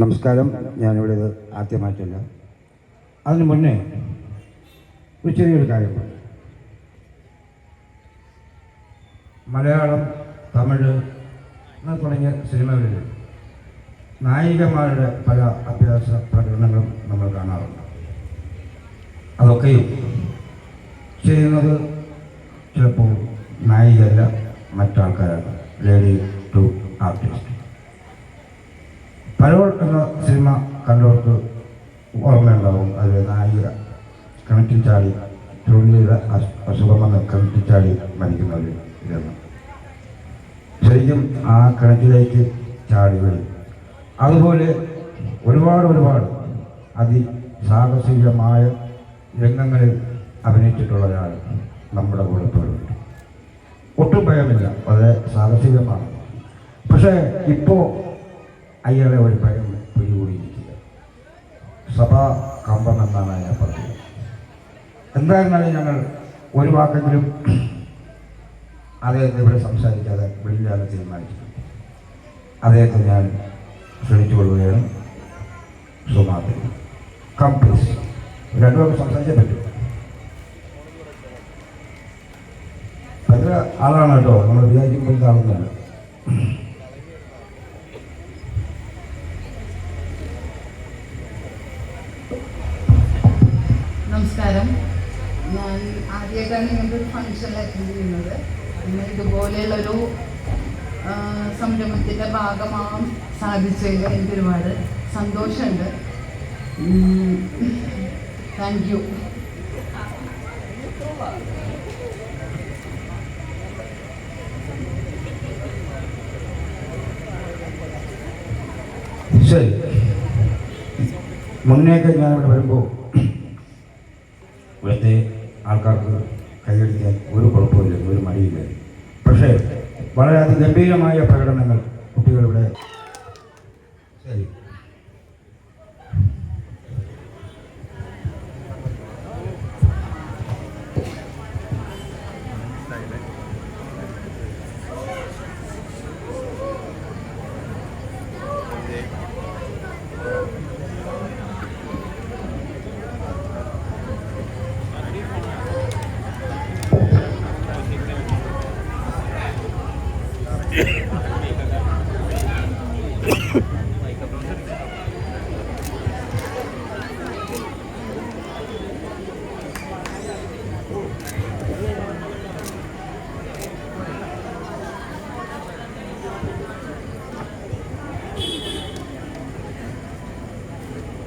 നമസ്കാരം. ഞാനിവിടെ ഇത് ആദ്യമായിട്ടല്ല. അതിനു മുന്നേ ഒരു ചെറിയൊരു കാര്യം പറയാം. മലയാളം തമിഴ് തുടങ്ങിയ സിനിമകളിൽ നായികമാരുടെ പല അഭ്യാസ പ്രകടനങ്ങളും നമ്മൾ കാണാറുണ്ട്. അതൊക്കെയും ചെയ്യുന്നത് ചിലപ്പോൾ നായികയല്ല മറ്റാൾക്കാരാണ്. ലേഡി ടു ആർട്ടിസ്റ്റ് പരോൾ എന്ന സിനിമ കണ്ടവർക്ക് ഓർമ്മയുണ്ടാവും അതിൽ നായിക കിണറ്റിൽ ചാടി ചുഴലിയുടെ അസു- അസുഖം വന്ന് കിണറ്റിൽ ചാടി മരിക്കുന്നവർ ഇതെന്ന് ശരിക്കും ആ കിണറ്റിലേക്ക് ചാടി വരും. അതുപോലെ ഒരുപാട് ഒരുപാട് അതിസാഹസികമായ രംഗങ്ങളിൽ അഭിനയിച്ചിട്ടുള്ള ഒരാൾ നമ്മുടെ കൂടെ പോലുണ്ട് ഒട്ടും ഭയമില്ല. വളരെ സാഹസികമാണ്. പക്ഷേ ഇപ്പോൾ അയാളെ ഒരു പഴം പിടികൂടിയിരിക്കുക. സഭാ കമ്പം എന്നാണ് അതിനെ പറഞ്ഞത് എന്തായിരുന്നാലും ഞങ്ങൾ ഒരു വാക്കെങ്കിലും അദ്ദേഹത്തെ ഇവിടെ സംസാരിക്കാതെ വിളിക്കാതെ തീരുമാനിച്ചിട്ടുണ്ട്. അദ്ദേഹത്തെ ഞാൻ ക്ഷണിച്ചു കൊള്ളുകയാണ്. സുമാതി കംപ്ലീസ് രണ്ടു പേർക്ക് സംസാരിച്ചേ പറ്റും. ഭയങ്കര ആളാണ് കേട്ടോ. നമ്മൾ വിചാരിക്കുമ്പോൾ ആളൊന്നുമല്ല. നമസ്കാരം. ഞാൻ ആദ്യമായിട്ടാണ് ഇങ്ങനത്തെ ഒരു ഫംഗ്ഷനിൽ അറ്റൻഡ് ചെയ്യുന്നത്. പിന്നെ ഇതുപോലെയുള്ളൊരു സംരംഭത്തിന്റെ ഭാഗമാവാൻ സാധിച്ചതിൽ എനിക്ക് ഒരുപാട് സന്തോഷമുണ്ട് താങ്ക് യു ശരി. മുന്നേക്ക് ഞാനിവിടെ വരുമ്പോൾ ഇവിടുത്തെ ആൾക്കാർക്ക് കൈയടിക്കാൻ ഒരു കുഴപ്പമില്ല ഒരു മടിയില്ല പക്ഷേ വളരെ അതിഗംഭീരമായ പ്രകടനങ്ങൾ കുട്ടികളിവിടെ ശരി. Ha